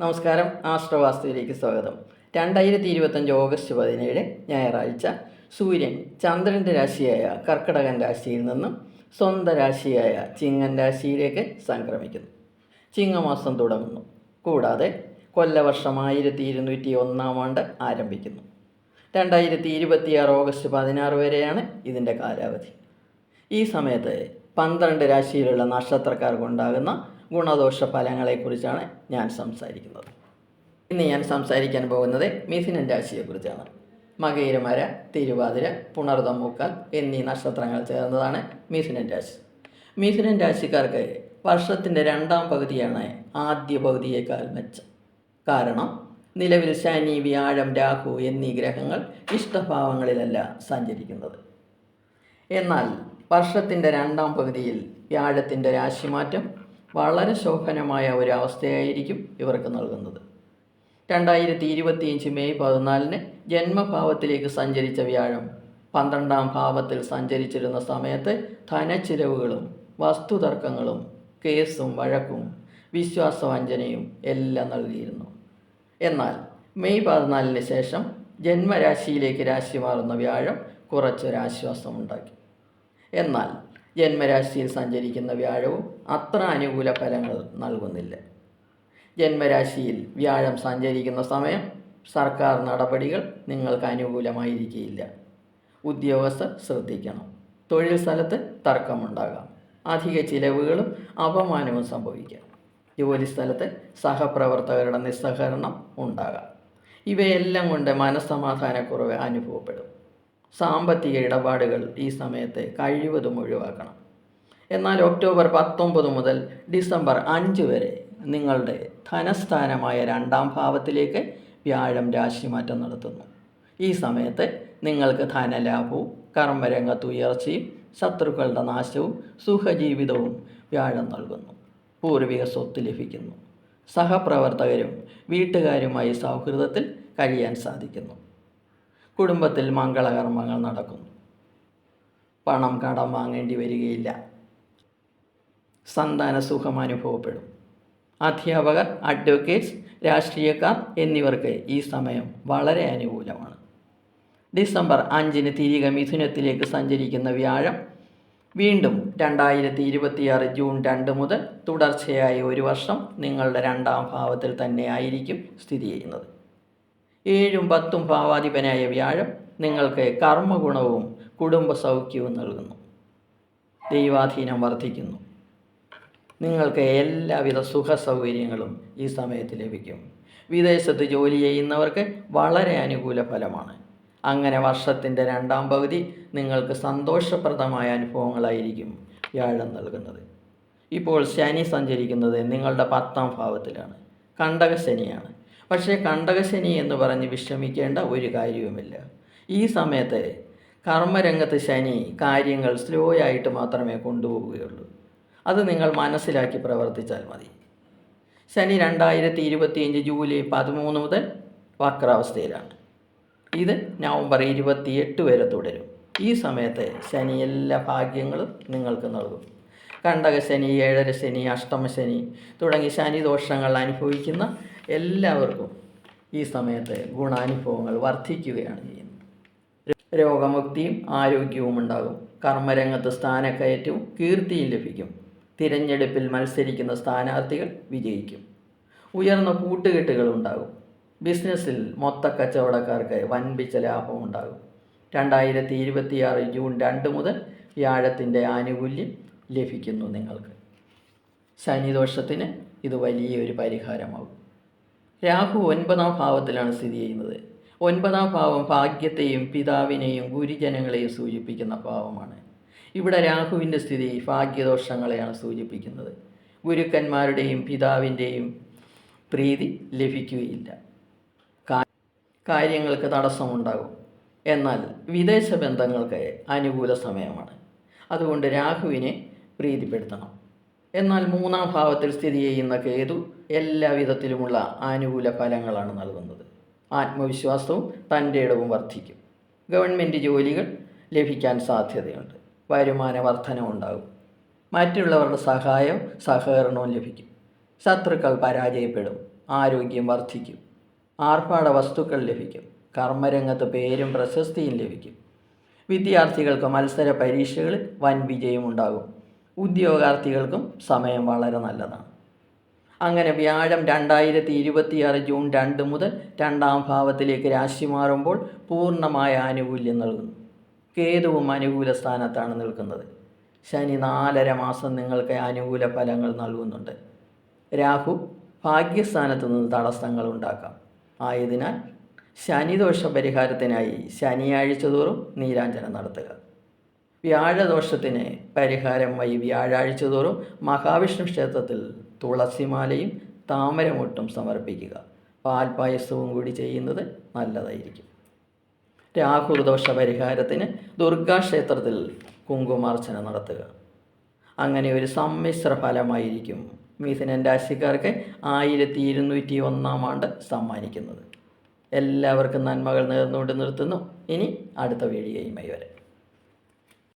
നമസ്കാരം ആശ്രവാസ്തുവിലേക്ക് സ്വാഗതം. രണ്ടായിരത്തി ഇരുപത്തഞ്ച് ഓഗസ്റ്റ് പതിനേഴ് ഞായറാഴ്ച. സൂര്യൻ ചന്ദ്രന്റെ രാശിയായ കർക്കടകൻ രാശിയിൽ നിന്നും സ്വന്തം രാശിയായ ചിങ്ങൻ രാശിയിലേക്ക് സംക്രമിക്കുന്നു. ചിങ്ങമാസം തുടങ്ങുന്നു. കൂടാതെ കൊല്ലവർഷം ആയിരത്തി ഇരുന്നൂറ്റി ഒന്നാം ആണ്ട് ആരംഭിക്കുന്നു. രണ്ടായിരത്തി ഇരുപത്തിയാറ് ഓഗസ്റ്റ് പതിനാറ് വരെയാണ് ഇതിന്റെ കാലാവധി. ഈ സമയത്ത് പന്ത്രണ്ട് രാശിയിലുള്ള നക്ഷത്രക്കാർക്കുണ്ടാകുന്ന ഗുണദോഷ ഫലങ്ങളെക്കുറിച്ചാണ് ഞാൻ സംസാരിക്കുന്നത്. ഇന്ന് ഞാൻ സംസാരിക്കാൻ പോകുന്നത് മിഥുനൻ രാശിയെക്കുറിച്ചാണ്. മകയിരമര തിരുവാതിര പുണർതമ്മൂക്കാൽ എന്നീ നക്ഷത്രങ്ങൾ ചേർന്നതാണ് മിഥുനൻ രാശി. മിഥുനൻ രാശിക്കാർക്ക് വർഷത്തിന്റെ രണ്ടാം പകുതിയാണ് ആദ്യ പകുതിയേക്കാൾ മെച്ചം. കാരണം നിലവിൽ ശനി വ്യാഴം രാഹു എന്നീ ഗ്രഹങ്ങൾ ഇഷ്ടഭാവങ്ങളിലല്ല സഞ്ചരിക്കുന്നത്. എന്നാൽ വർഷത്തിന്റെ രണ്ടാം പകുതിയിൽ വ്യാഴത്തിന്റെ രാശിമാറ്റം വളരെ ശോഭനമായ ഒരു അവസ്ഥയായിരിക്കും ഇവർക്ക് നൽകുന്നത്. രണ്ടായിരത്തി ഇരുപത്തിയഞ്ച് മെയ് പതിനാലിന് ജന്മഭാവത്തിലേക്ക് സഞ്ചരിച്ച വ്യാഴം പന്ത്രണ്ടാം ഭാവത്തിൽ സഞ്ചരിച്ചിരുന്ന സമയത്ത് ധനച്ചിലവുകളും വസ്തുതർക്കങ്ങളും കേസും വഴക്കും വിശ്വാസവഞ്ചനയും എല്ലാം നൽകിയിരുന്നു. എന്നാൽ മെയ് പതിനാലിന് ശേഷം ജന്മരാശിയിലേക്ക് രാശി മാറുന്ന വ്യാഴം കുറച്ചൊരാശ്വാസമുണ്ടാക്കി. എന്നാൽ ജന്മരാശിയിൽ സഞ്ചരിക്കുന്ന വ്യാഴവും അത്ര അനുകൂല ഫലങ്ങൾ നൽകുന്നില്ല. ജന്മരാശിയിൽ വ്യാഴം സഞ്ചരിക്കുന്ന സമയം സർക്കാർ നടപടികൾ നിങ്ങൾക്ക് അനുകൂലമായിരിക്കില്ല. ഉദ്യോഗസ്ഥർ ശ്രദ്ധിക്കണം. തൊഴിൽ സ്ഥലത്ത് തർക്കമുണ്ടാകാം. അധിക ചിലവുകളും അപമാനവും സംഭവിക്കാം. ജോലി സ്ഥലത്ത് സഹപ്രവർത്തകരുടെ നിസ്സഹകരണം ഉണ്ടാകാം. ഇവയെല്ലാം കൊണ്ട് മനസ്സമാധാനക്കുറവ് അനുഭവപ്പെടും. സാമ്പത്തിക ഇടപാടുകൾ ഈ സമയത്ത് കഴിവതും ഒഴിവാക്കണം. എന്നാൽ ഒക്ടോബർ പത്തൊമ്പത് മുതൽ ഡിസംബർ അഞ്ച് വരെ നിങ്ങളുടെ ധനസ്ഥാനമായ രണ്ടാം ഭാവത്തിലേക്ക് വ്യാഴം രാശിമാറ്റം നടത്തുന്നു. ഈ സമയത്ത് നിങ്ങൾക്ക് ധനലാഭവും കർമ്മരംഗത്ത് ഉയർച്ചയും ശത്രുക്കളുടെ നാശവും സുഖജീവിതവും വ്യാഴം നൽകുന്നു. പൂർവിക സ്വത്ത് ലഭിക്കുന്നു. സഹപ്രവർത്തകരും വീട്ടുകാരുമായി സൗഹൃദത്തിൽ കഴിയാൻ സാധിക്കുന്നു. കുടുംബത്തിൽ മംഗളകർമ്മങ്ങൾ നടക്കുന്നു. പണം കടം വാങ്ങേണ്ടി വരികയില്ല. സന്താന സുഖം അനുഭവപ്പെടും. അധ്യാപകർ അഡ്വക്കേറ്റ്സ് രാഷ്ട്രീയക്കാർ എന്നിവർക്ക് ഈ സമയം വളരെ അനുകൂലമാണ്. ഡിസംബർ അഞ്ചിന് തിരികെ മിഥുനത്തിലേക്ക് സഞ്ചരിക്കുന്ന വ്യാഴം വീണ്ടും രണ്ടായിരത്തി ഇരുപത്തിയാറ് ജൂൺ രണ്ട് മുതൽ തുടർച്ചയായി ഒരു വർഷം നിങ്ങളുടെ രണ്ടാം ഭാവത്തിൽ തന്നെ ആയിരിക്കും സ്ഥിതി ചെയ്യുന്നത്. ഏഴും പത്തും ഭാവാധിപനായ വ്യാഴം നിങ്ങൾക്ക് കർമ്മഗുണവും കുടുംബ സൗഖ്യവും നൽകുന്നു. ദൈവാധീനം വർദ്ധിക്കുന്നു. നിങ്ങൾക്ക് എല്ലാവിധ സുഖ സൗകര്യങ്ങളും ഈ സമയത്ത് ലഭിക്കും. വിദേശത്ത് ജോലി ചെയ്യുന്നവർക്ക് വളരെ അനുകൂല ഫലമാണ്. അങ്ങനെ വർഷത്തിന്റെ രണ്ടാം പകുതി നിങ്ങൾക്ക് സന്തോഷപ്രദമായ അനുഭവങ്ങളായിരിക്കും വ്യാഴം നൽകുന്നത്. ഇപ്പോൾ ശനി സഞ്ചരിക്കുന്നത് നിങ്ങളുടെ പത്താം ഭാവത്തിലാണ്. കണ്ടകശനിയാണ് പക്ഷേ കണ്ടകശനി എന്ന് പറഞ്ഞ് വിഷമിക്കേണ്ട ഒരു കാര്യവുമില്ല. ഈ സമയത്ത് കർമ്മരംഗത്ത് ശനി കാര്യങ്ങൾ സ്ലോ ആയിട്ട് മാത്രമേ കൊണ്ടുപോവുകയുള്ളൂ. അത് നിങ്ങൾ മനസ്സിലാക്കി പ്രവർത്തിച്ചാൽ മതി. ശനി രണ്ടായിരത്തി ഇരുപത്തിയഞ്ച് ജൂലൈ പതിമൂന്ന് മുതൽ വക്രാവസ്ഥയിലാണ്. ഇത് നവംബർ ഇരുപത്തിയെട്ട് വരെ തുടരും. ഈ സമയത്ത് ശനി എല്ലാ ഭാഗ്യങ്ങളും നിങ്ങൾക്ക് നൽകും. കണ്ടക ശനി ഏഴര ശനി അഷ്ടമശനി തുടങ്ങി ശനി ദോഷങ്ങൾ അനുഭവിക്കുന്ന എല്ലാവർക്കും ഈ സമയത്ത് ഗുണാനുഭവങ്ങൾ വർദ്ധിക്കുകയാണ് ചെയ്യുന്നത്. രോഗമുക്തിയും ആരോഗ്യവും ഉണ്ടാകും. കർമ്മരംഗത്ത് സ്ഥാനക്കയറ്റവും കീർത്തിയും ലഭിക്കും. തിരഞ്ഞെടുപ്പിൽ മത്സരിക്കുന്ന സ്ഥാനാർത്ഥികൾ വിജയിക്കും. ഉയർന്ന കൂട്ടുകെട്ടുകൾ ഉണ്ടാകും. ബിസിനസ്സിൽ മൊത്ത കച്ചവടക്കാർക്ക് വൻപിച്ച ലാഭമുണ്ടാകും രണ്ടായിരത്തി ഇരുപത്തിയാറ് ജൂൺ രണ്ട് മുതൽ വ്യാഴത്തിന്റെ ആനുകൂല്യം ലഭിക്കുന്നു നിങ്ങൾക്ക്. ശനിദോഷത്തിന് ഇത് വലിയൊരു പരിഹാരമാകും. രാഹു ഒൻപതാം ഭാവത്തിലാണ് സ്ഥിതി ചെയ്യുന്നത്. ഒൻപതാം ഭാവം ഭാഗ്യത്തെയും പിതാവിനെയും ഗുരുജനങ്ങളെയും സൂചിപ്പിക്കുന്ന ഭാവമാണ്. ഇവിടെ രാഹുവിന്റെ സ്ഥിതി ഭാഗ്യദോഷങ്ങളെയാണ് സൂചിപ്പിക്കുന്നത്. ഗുരുക്കന്മാരുടെയും പിതാവിന്റെയും പ്രീതി ലഭിക്കുകയില്ല. കാര്യങ്ങൾക്ക് തടസ്സമുണ്ടാകും. എന്നാൽ വിദേശ ബന്ധങ്ങൾക്ക് അനുകൂല സമയമാണ്. അതുകൊണ്ട് രാഹുവിനെ പ്രീതിപ്പെടുത്തണം. എന്നാൽ മൂന്നാം ഭാവത്തിൽ സ്ഥിതി ചെയ്യുന്ന കേതു എല്ലാവിധത്തിലുമുള്ള ആനുകൂല ഫലങ്ങളാണ് നൽകുന്നത്. ആത്മവിശ്വാസവും തന്റെ ഇടവും വർദ്ധിക്കും. ഗവൺമെന്റ് ജോലികൾ ലഭിക്കാൻ സാധ്യതയുണ്ട്. വരുമാന വർധനവുണ്ടാകും മറ്റുള്ളവരുടെ സഹായവും സഹകരണവും ലഭിക്കും. ശത്രുക്കൾ പരാജയപ്പെടും. ആരോഗ്യം വർദ്ധിക്കും. ആർഭാട വസ്തുക്കൾ ലഭിക്കും. കർമ്മരംഗത്ത് പേരും പ്രശസ്തിയും ലഭിക്കും. വിദ്യാർത്ഥികൾക്ക് മത്സര പരീക്ഷകളിൽ വൻ വിജയമുണ്ടാകും. ഉദ്യോഗാർത്ഥികൾക്കും സമയം വളരെ നല്ലതാണ്. അങ്ങനെ വ്യാഴം രണ്ടായിരത്തി ഇരുപത്തിയാറ് ജൂൺ രണ്ട് മുതൽ രണ്ടാം ഭാവത്തിലേക്ക് രാശി മാറുമ്പോൾ പൂർണമായ ആനുകൂല്യം നൽകുന്നു. കേതുവും അനുകൂല സ്ഥാനത്താണ് നിൽക്കുന്നത്. ശനി നാലര മാസം നിങ്ങൾക്ക് അനുകൂല ഫലങ്ങൾ നൽകുന്നുണ്ട്. രാഹു ഭാഗ്യസ്ഥാനത്ത് നിന്ന് തടസ്സങ്ങൾ ഉണ്ടാക്കാം. ആയതിനാൽ ശനിദോഷ പരിഹാരത്തിനായി ശനിയാഴ്ച തോറും നീരാഞ്ജനം നടത്തുക. വ്യാഴദോഷത്തിന് പരിഹാരം വൈ വ്യാഴാഴ്ച തോറും മഹാവിഷ്ണു ക്ഷേത്രത്തിൽ തുളസിമാലയും താമരമൊട്ടും സമർപ്പിക്കുക. പാൽപായസവും കൂടി ചെയ്യുന്നത് നല്ലതായിരിക്കും. രാഹുദോഷ പരിഹാരത്തിന് ദുർഗാക്ഷേത്രത്തിൽ കുങ്കുമാർച്ചന നടത്തുക. അങ്ങനെ ഒരു സമ്മിശ്ര ഫലമായിരിക്കും മിഥുനൻ രാശിക്കാർക്ക് ആയിരത്തി ഇരുന്നൂറ്റി ഒന്നാം ആണ്ട് സമ്മാനിക്കുന്നത്. എല്ലാവർക്കും നന്മകൾ നേർന്നുകൊണ്ട് നിർത്തുന്നു. ഇനി അടുത്ത വീഡിയോയുമായി വരെ.